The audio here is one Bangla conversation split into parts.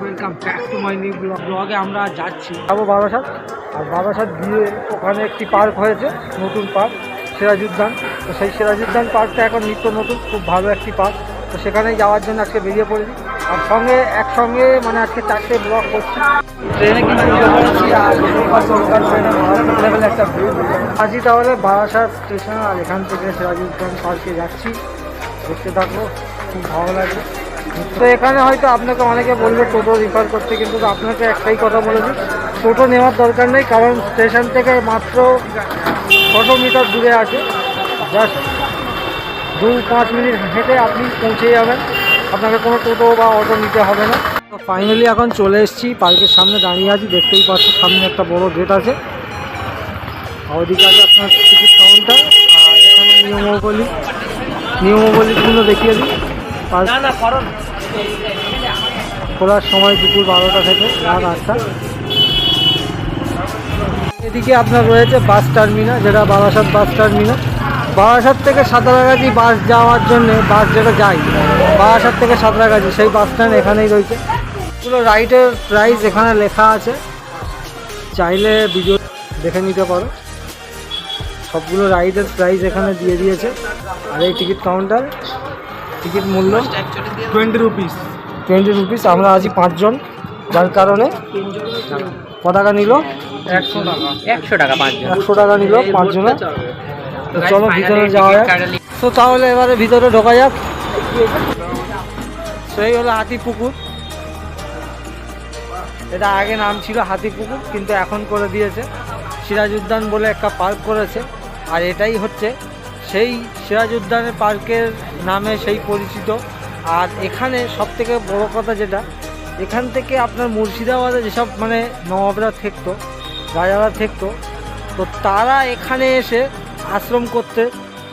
Welcome back to my new blog ব্লগে আমরা যাচ্ছি। যাব বারাসাত। আর বারাসাত গিয়ে ওখানে একটি পার্ক হয়েছে নতুন পার্ক সিরাজুদ্দান। তো সেই সিরাজুদ্দান পার্কটা এখন নিত্য নতুন খুব ভালো একটি পার্ক। তো সেখানেই যাওয়ার জন্য আজকে বেরিয়ে পড়েছি। আর সঙ্গে একসঙ্গে মানে আজকে চারটে ব্লগ করছি। ট্রেনে কিন্তু একটা ভিড় আজই তাহলে বারাসাত স্টেশন আর এখান থেকে সিরাজুদ্দান পার্কে যাচ্ছি। দেখতে থাকব খুব ভালো লাগবে। তো এখানে হয়তো আপনাকে অনেকে বলবে টোটো রিফার করতে, কিন্তু আপনাকে একটাই কথা বলেছি টোটো নেওয়ার দরকার নেই, কারণ স্টেশন থেকে মাত্র ছশো মিটার দূরে আছে। জাস্ট দু পাঁচ মিনিট হেঁটে আপনি পৌঁছে যাবেন। আপনাকে কোনো টোটো বা অটো নিতে হবে না। তো ফাইনালি এখন চলে এসেছি, পার্কের সামনে দাঁড়িয়ে আছি, দেখতেই পাচ্ছ সামনে একটা বড় গেট আছে। ওদিকে আছে আপনার টিকিট কাউন্টার আর এখানে নিয়মাবলী নিয়মাবলীগুলো দেখিয়ে দিই। পার্ক খোলার সময় দুপুর বারোটা থেকে রাত আটটা। এদিকে আপনার রয়েছে বাস টার্মিনাল, যেটা বারাসাত বাস টার্মিনাল। বারাসাত থেকে সাঁতরাগাছি বাস যাওয়ার জন্য বাস যেটা যায়, বারাসাত থেকে সাঁতরাগাছি, সেই বাস স্ট্যান্ড এখানেই রয়েছে। পুরো রাইডের প্রাইস এখানে লেখা আছে। চাইলে ভিডিও দেখে নিতে পারো। সবগুলো রাইডের প্রাইস এখানে দিয়ে দিয়েছে। আর এই টিকিট কাউন্টার টিকিট মূল্য টোয়েন্টি রুপিস টোয়েন্টি রুপিস আমরা আছি পাঁচজন যার কারণে ক টাকা নিল একশো টাকা। একশো টাকা পাঁচজন। একশো টাকা নিল পাঁচজনে তো চলো ভিতরে যাওয়া যাক। তো তাহলে এবারে ভিতরে ঢোকা যাক। সেই হলো হাতি পুকুর। এটা আগে নাম ছিল হাতি পুকুর কিন্তু এখন করে দিয়েছে। সিরাজ উদ্যান বলে একটা পার্ক করেছে। আর এটাই হচ্ছে সেই সিরাজ উদ্যানের পার্কের নামে সেই পরিচিত। আর এখানে সব থেকে বড় কথা যেটা, এখান থেকে আপনার মুর্শিদাবাদে যেসব মানে নবাবরা থাকতো, রাজারা থাকতো, তো তারা এখানে এসে আশ্রম করতে,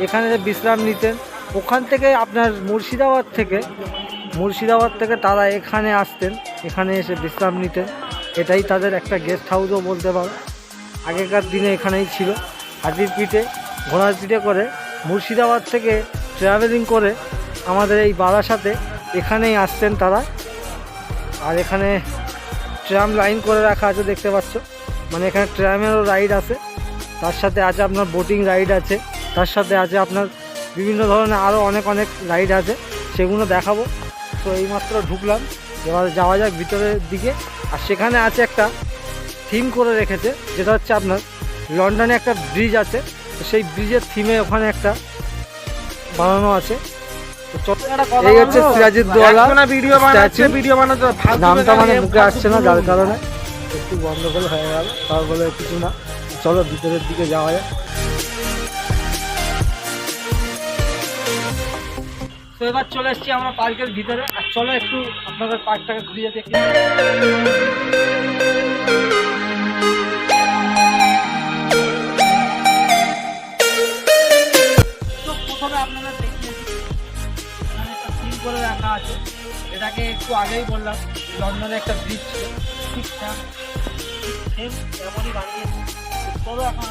এখানে বিশ্রাম নিতেন, ওখান থেকে আপনার মুর্শিদাবাদ থেকে মুর্শিদাবাদ থেকে তারা এখানে আসতেন, এখানে এসে বিশ্রাম নিতেন। এটাই তাদের একটা গেস্ট হাউসও বলতে পারো। আগেকার দিনে এখানেই ছিল। হাতির পিঠে, ঘোড়ার পিঠে করে মুর্শিদাবাদ থেকে ট্রাভেলিং করে আমাদের এই বারাসাতে এখানেই আসতেন তারা। আর এখানে ট্রাম লাইন করে রাখা আছে দেখতে পাচ্ছ। মানে এখানে ট্রামেরও রাইড আছে। তার সাথে আছে আপনার বোটিং রাইড আছে। তার সাথে আছে আপনার বিভিন্ন ধরনের আরও অনেক অনেক রাইড আছে। সেগুলো দেখাবো। তো এইমাত্র ঢুকলাম। এবার যাওয়া যাক ভিতরের দিকে। আর সেখানে আছে একটা থিম করে রেখেছে। যেটা হচ্ছে আপনার লন্ডনে একটা ব্রিজ আছে। তো সেই ব্রিজের থিমে ওখানে একটা বানানো আছে। এই হচ্ছে ভিডিও বানাতে নামটা মানে মুখে আসছে না যার কারণে একটু গন্ডগোল হয়ে গেল তার বলে কিছু না। চলো ভিতরের দিকে যাওয়া যায় তো এবার চলে এসেছি আমরা পার্কের ভিতরে। আর চলো একটু আপনাদের পার্কটাকে ঘুরিয়ে দেখি। করে রাখা আছে। এটাকে একটু আগেই বললাম, লন্ডনে একটা ব্রিজ ছিল। ঠিক সেম এমনই বানিয়েছে তবে এখন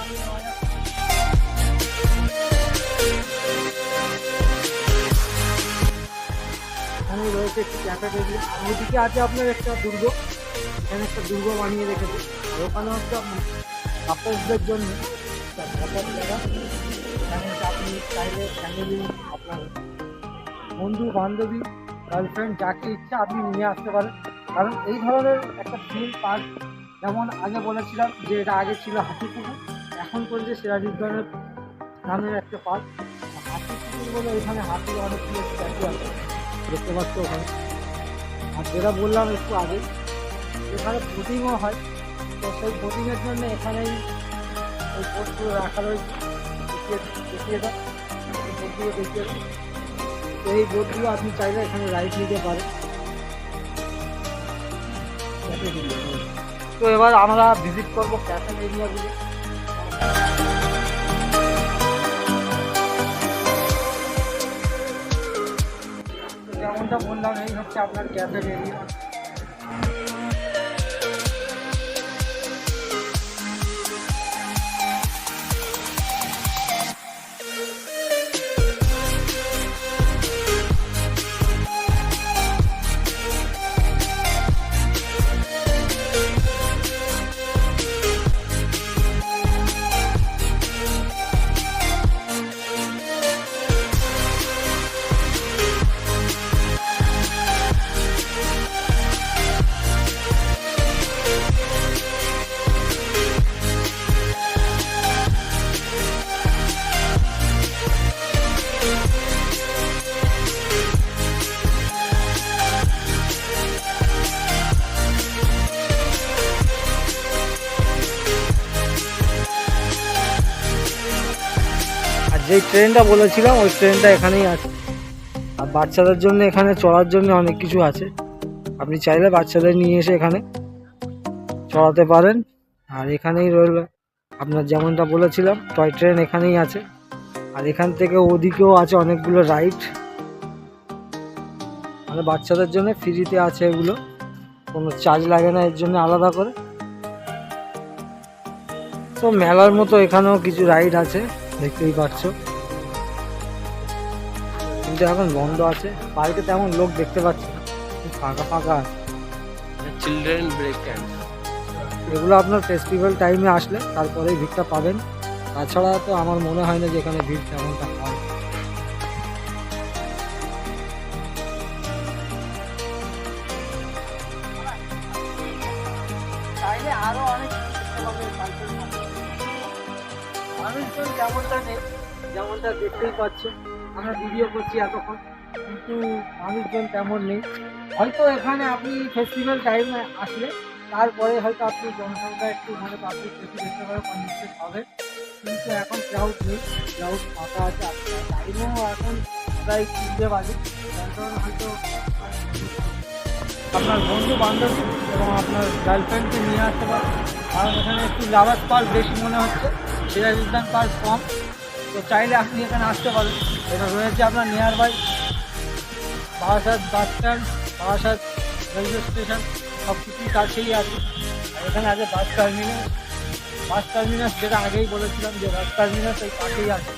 আমি রয়েছে একটি ক্যাফেটেরিয়া ওইদিকে আছে আপনার একটা দুর্গ। এখানে একটা দুর্গ বানিয়ে রেখেছে। আর ওখানে আপনার কাপলসদের জন্য একটা জায়গা। এখানে আপনি চাইলে ফ্যামিলি আপনার বন্ধু বান্ধবী গার্লফ্রেন্ড যাকে ইচ্ছা আপনি নিয়ে আসতে পারেন। কারণ এই ধরনের একটা থিম পার্ক যেমন আগে বলেছিলাম যে এটা আগে ছিল হাতিপুকুর এখন করেছে সিরাজুদ্দৌলের নামের একটা পার্ক হাতিপুকুর বলে এখানে হাতির অনেকগুলো স্ট্যাচু আছে, দেখতে পাচ্ছ ওখানে। আর যেটা বললাম একটু আগে, এখানে বোটিংও হয়। তো সেই বোটিংয়ের জন্য এখানেই ওই বোটগুলো রাখা রয়েছে। দেখিয়ে দেখিয়ে দেখিয়ে দাও। তো এই বোটগুলো আপনি চাইলে এখানে রাইড নিতে পারেন। তো এবার আমরা ভিজিট করব ক্যাফেন এরিয়াগুলো যেমনটা বললাম, এই হচ্ছে আপনার ক্যাফেন এরিয়া যেই ট্রেনটা বলেছিলাম, ওই ট্রেনটা এখানেই আছে। আর বাচ্চাদের জন্য এখানে চড়ার জন্য অনেক কিছু আছে। আপনি চাইলে বাচ্চাদের নিয়ে এসে এখানে চড়াতে পারেন। আর এখানেই রইল, আপনার যেমনটা বলেছিলাম, টয় ট্রেন এখানেই আছে। আর এখান থেকে ওদিকেও আছে অনেকগুলো রাইড। মানে বাচ্চাদের জন্য ফ্রিতে আছে এগুলো। কোনো চার্জ লাগে না, এর জন্য আলাদা করে। তো মেলার মতো এখানেও কিছু রাইড আছে। দেখতেই পাচ্ছ। কিন্তু এখন বন্ধ আছে। পার্কে তেমন লোক দেখতে পাচ্ছি না। ফাঁকা ফাঁকা চিলড্রেন ব্রেক ক্যাম্প এগুলো আপনার ফেস্টিভ্যাল টাইমে আসলে তারপরেই ভিড়টা পাবেন। তাছাড়া তো আমার মনে হয় না যে এখানে ভিড় তেমনটা হয়। মানুষজন যেমনটা নেই যেমনটা দেখতেই পাচ্ছ আমরা ভিডিও করছি এতক্ষণ, কিন্তু মানুষজন তেমন নেই। হয়তো এখানে আপনি ফেস্টিভ্যাল টাইমে আসলে, তারপরে হয়তো আপনি জনসংখ্যা একটু মানে পাবলিক বেশি দেখতে পাবে কনজেস্টেড হবে কিন্তু এখন ক্রাউড নেই ক্রাউড ফাঁকা আছে, আপনার টাইমও এখন প্রায় তিনটে বাজে। যার হয়তো আপনার বন্ধু বান্ধব এবং আপনার গার্লফ্রেন্ডকে নিয়ে আসতে পারেন কারণ এখানে একটু লাভার পার্ক বেশি মনে হচ্ছে। সিরাজ উদ্যান পার্ক কম। তো চাইলে আপনি এখানে আসতে পারেন। এটা রয়েছে আপনার nearby Barasat bus stand Barasat railway station সব কিছুই কাছেই আছে এখানে আছে বাস টার্মিনাস বাস টার্মিনাস যেটা আগেই বলেছিলাম যে বাস টার্মিনাস এই পাশেই আছে।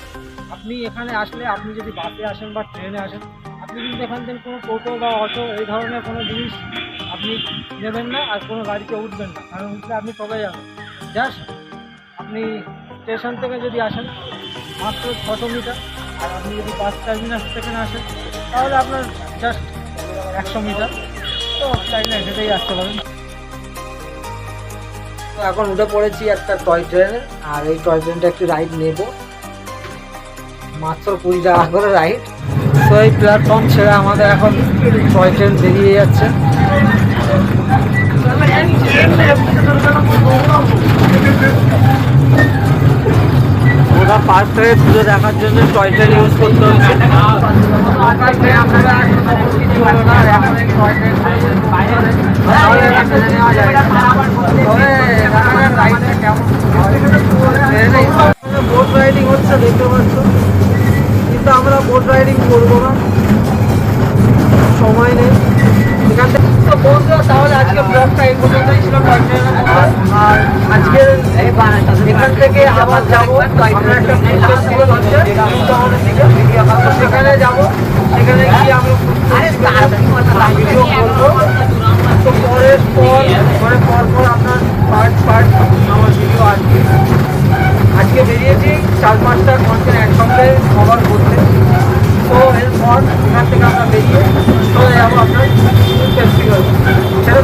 আপনি এখানে আসলে আপনি যদি বাসে আসেন বা ট্রেনে আসেন, আপনি কিন্তু এখান থেকে কোনো টোটো বা অটো এই ধরনের কোনো জিনিস আপনি নেবেন না আর কোনো গাড়িতে উঠবেন না। কারণ উঠলে আপনি কবে যাবেন? জাস্ট আপনি স্টেশন থেকে যদি আসেন, মাত্র ছশো মিটার। আর আপনি যদি বাস টার্মিনাস থেকে আসেন, তাহলে আপনার জাস্ট একশো মিটার। তো চাইলে হেঁটেই আসতে পারেন। তো এখন উঠে পড়েছি একটা টয় ট্রেনে, আর এই টয় ট্রেনটা একটু রাইড নেব। মাত্র কুড়ি টাকা করে রাইড তো এই প্ল্যাটফর্ম ছেড়ে আমাদের এখন টয় ট্রেন বেরিয়ে যাচ্ছে। ওরা পার্ক থেকে দেখার জন্য টয় ট্রেন ইউজ করতে হচ্ছে। বোট রাইডিং হচ্ছে দেখতে পাচ্ছ কিন্তু আমরা বোট রাইডিং করব না সময় নেই এখান থেকে বন্ধুরা তাহলে ব্লগটা এই পর্যন্তই ছিল আর আজকে এখান থেকে আবার যাব, আমরা একটা ফেস্টিভ্যাল সেখানে যাব। সেখানে গিয়ে আমরা ভিডিও করব। তো পরের পর পরে পর পর আপনার পার্ট পার্ট আমার ভিডিও আসবে আজকে বেরিয়েছি, চার পাঁচটা কন্টেন্ট একসঙ্গে কভার করতে। তো এরপর এখান থেকে আমরা বেরিয়ে চলে যাব আপনার ফেস্টিভ্যাল সেটা